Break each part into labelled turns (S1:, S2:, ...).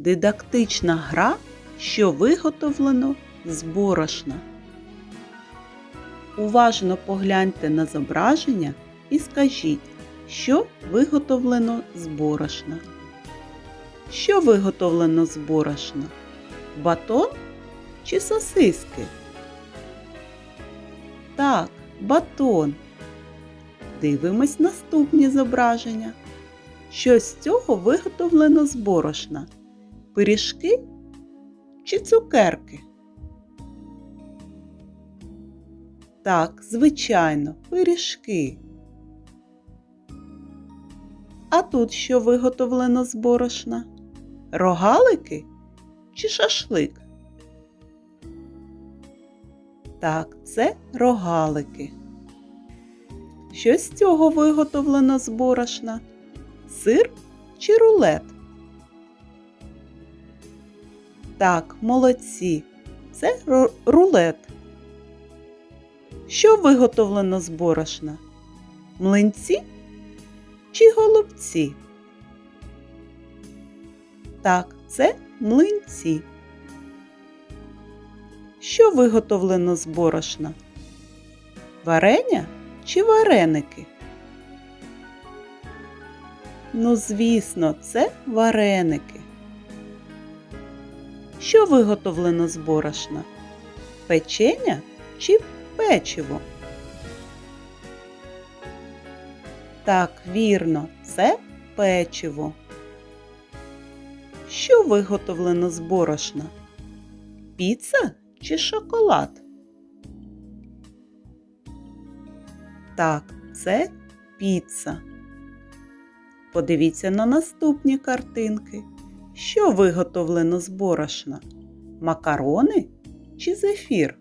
S1: Дидактична гра, що виготовлено з борошна. Уважно погляньте на зображення і скажіть, що виготовлено з борошна. Що виготовлено з борошна? Батон чи сосиски? Так, батон. Дивимось наступні зображення. Що з цього виготовлено з борошна? Пиріжки чи цукерки? Так, звичайно, пиріжки. А тут що виготовлено з борошна? Рогалики чи шашлик? Так, це рогалики. Що з цього виготовлено з борошна? Сир чи рулет? Так, молодці. Це рулет. Що виготовлено з борошна? Млинці чи голубці? Так, це млинці. Що виготовлено з борошна? Варення чи вареники? Ну, звісно, це вареники. Що виготовлено з борошна? Печеня чи печиво? Так, вірно, це печиво. Що виготовлено з борошна? Піца чи шоколад? Так, це піца. Подивіться на наступні картинки. Що виготовлено з борошна? Макарони чи зефір?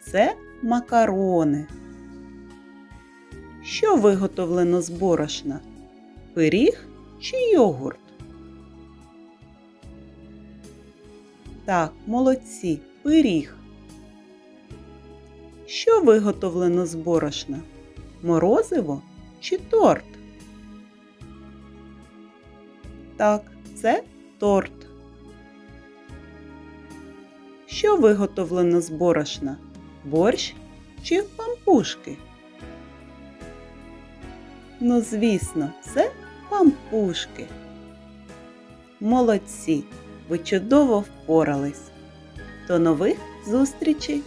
S1: Це макарони. Що виготовлено з борошна? Пиріг чи йогурт? Так, молодці, пиріг. Що виготовлено з борошна? Морозиво чи торт? Так, це торт. Що виготовлено з борошна? Борщ чи пампушки? Ну, звісно, це пампушки. Молодці! Ви чудово впорались. До нових зустрічей!